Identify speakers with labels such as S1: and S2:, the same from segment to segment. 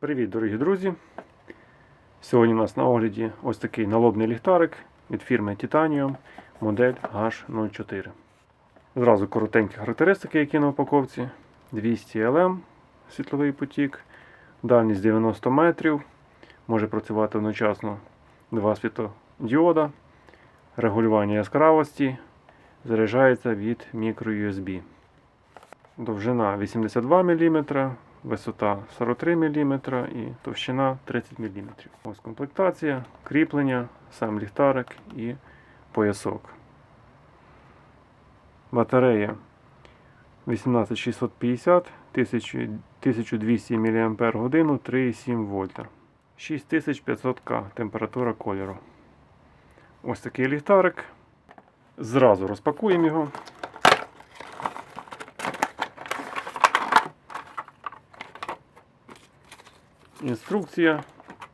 S1: Привіт, дорогі друзі! Сьогодні у нас на огляді ось такий налобний ліхтарик від фірми Titanium модель H04. Зразу коротенькі характеристики, які на упаковці. 200 ЛМ світловий потік, дальність 90 метрів, може працювати одночасно два світлодіода, регулювання яскравості, заряджається від microUSB. Довжина 82 мм, висота 43 мм і товщина 30 мм. Ось комплектація, кріплення, сам ліхтарик і поясок. Батарея 18650 1200 мАч 3,7 вольта. 6500К температура кольору. Ось такий ліхтарик. Зразу розпакуємо його. Інструкція,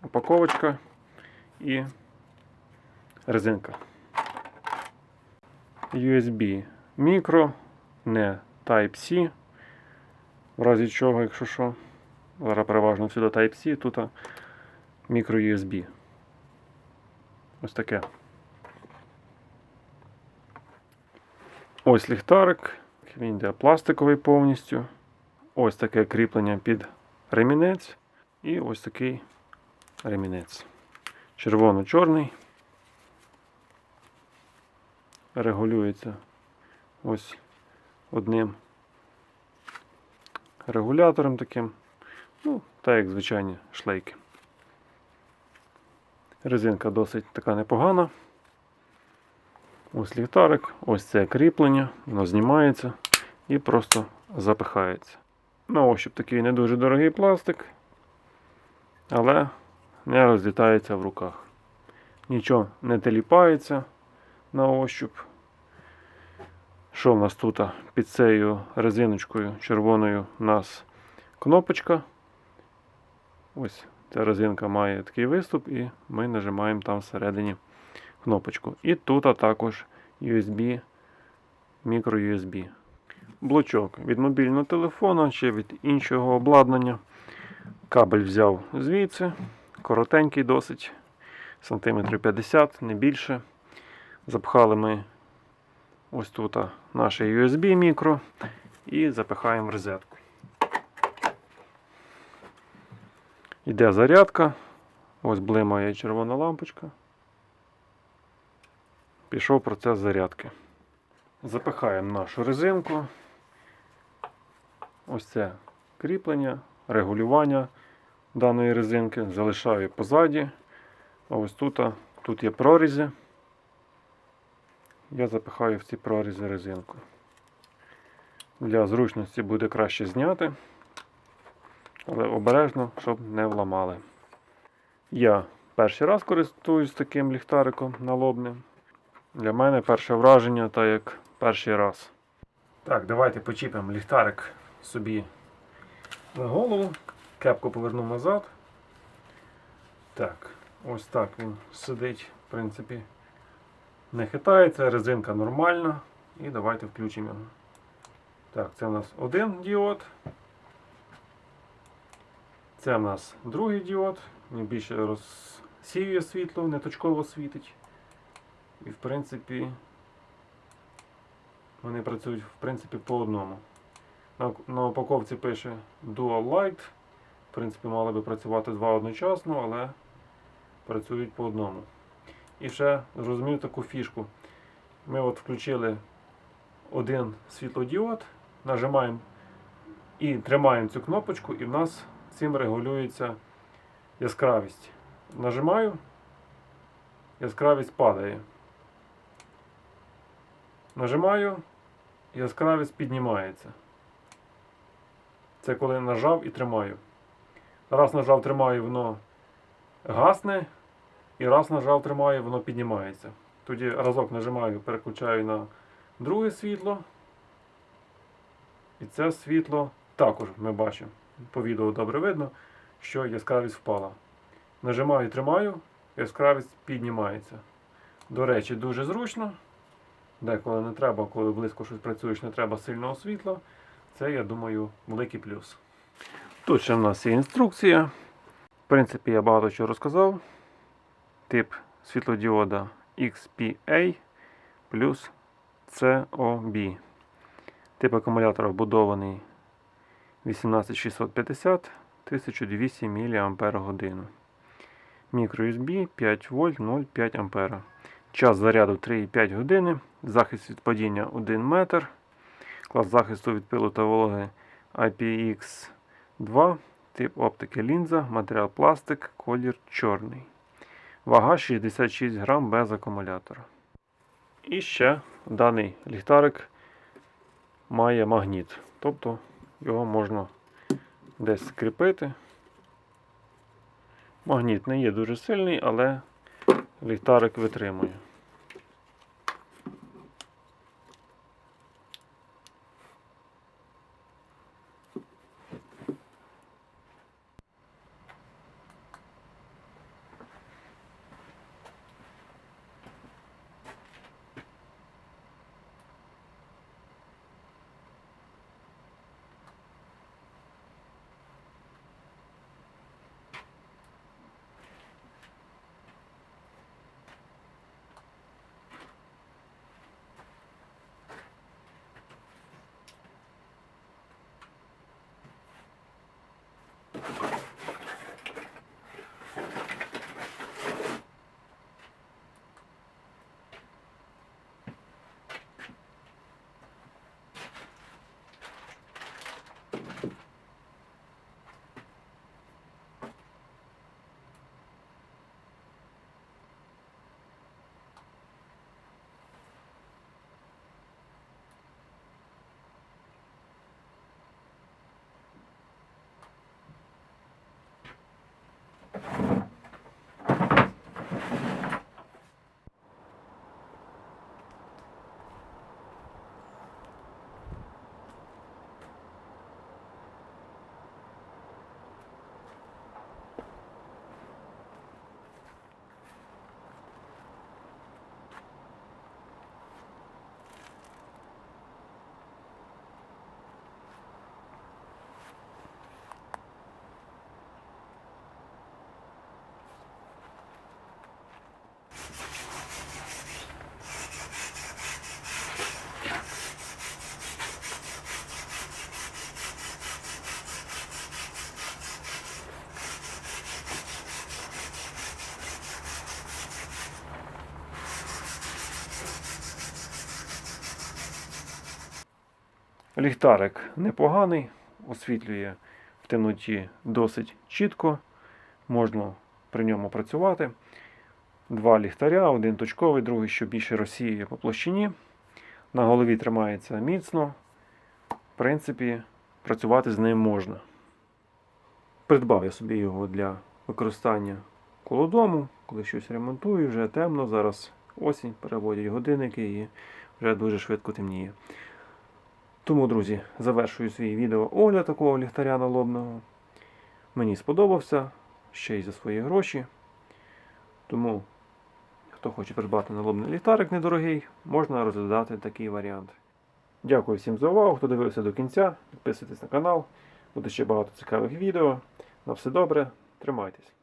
S1: упаковочка і резинка. USB мікро, не Type-C. В разі чого, якщо що, зараз переважно всюди Type-C, тут мікро USB. Ось таке. Ось ліхтарик. Він йде пластиковий повністю. Ось таке кріплення під ремінець. І ось такий ремінець. Червоно-чорний. Регулюється ось одним регулятором таким. Ну, так як звичайні шлейки. Резинка досить така непогана. Ось ліхтарик, ось це кріплення, воно знімається і просто запихається. На ощуп такий не дуже дорогий пластик але не розлітається в руках. Нічого не теліпається на ощуп. Що в нас тут під цією резиночкою червоною у нас кнопочка. Ось ця резинка має такий виступ, і ми нажимаємо там всередині кнопочку. І тут також USB, мікро-USB. Блочок від мобільного телефона чи від іншого обладнання. Кабель взяв звідси, коротенький досить, сантиметрів 50, не більше. Запхали ми ось тут наше USB мікро і запихаємо в розетку. Йде зарядка. Ось блимає червона лампочка. Пішов процес зарядки. Запихаємо нашу резинку. Ось це кріплення регулювання даної резинки. Залишаю позаді. А ось тут, тут є прорізи. Я запихаю в ці прорізи резинку. Для зручності буде краще зняти, але обережно, щоб не вламали. Я перший раз користуюсь таким ліхтариком налобним. Для мене перше враження, так як перший раз. Так, давайте почіпимо ліхтарик собі на голову. Кепку повернув назад. Так, ось так він сидить, в принципі, не хитається, резинка нормальна. І давайте включимо його. Так, це у нас один діод. Це у нас другий діод. Він більше розсіює світло, не точково світить. І в принципі вони працюють в принципі по одному. На, упаковці пише Dual Light. В принципі, мали би працювати два одночасно, але працюють по одному. І ще зрозумів таку фішку. Ми от включили один світлодіод, нажимаємо і тримаємо цю кнопочку, і в нас цим регулюється яскравість. Нажимаю, яскравість падає. Нажимаю, яскравість піднімається. Це коли нажав і тримаю. Раз нажав, тримаю, воно гасне, і раз нажав, тримаю, воно піднімається. Тоді разок нажимаю, переключаю на друге світло. І це світло також ми бачимо. По відео добре видно, що яскравість впала. Нажимаю, тримаю, яскравість піднімається. До речі, дуже зручно. Деколи не треба, коли близько щось працюєш, не треба сильного світла. Це, я думаю, великий плюс. Тут ще в нас є інструкція. В принципі, я багато чого розказав. Тип світлодіода XPA плюс COB. Тип акумулятора вбудований 18650 1200 мАч. MicroUSB 5 вольт 0,5 ампера. Час заряду 3,5 години. Захист від падіння 1 метр. Клас захисту від пилу та вологи IPX2. Тип оптики лінза, матеріал пластик, колір чорний. Вага 66 грам без акумулятора. І ще даний ліхтарик має магніт. Тобто його можна десь скріпити. Магніт не є дуже сильний, але ліхтарик витримує. Ліхтарик непоганий, освітлює в темноті досить чітко. Можна при ньому працювати. Два ліхтаря, один точковий, другий, що більше розсіює по площині. На голові тримається міцно. В принципі, працювати з ним можна. Придбав я собі його для використання коло дому, коли щось ремонтую, вже темно, зараз осінь, переводять годинники і вже дуже швидко темніє. Тому, друзі, завершую свій відео огляд такого ліхтаря налобного. Мені сподобався ще й за свої гроші. Тому, хто хоче придбати налобний ліхтарик недорогий, можна розглядати такий варіант. Дякую всім за увагу, хто дивився до кінця. Підписуйтесь на канал, буде ще багато цікавих відео. На все добре, тримайтесь.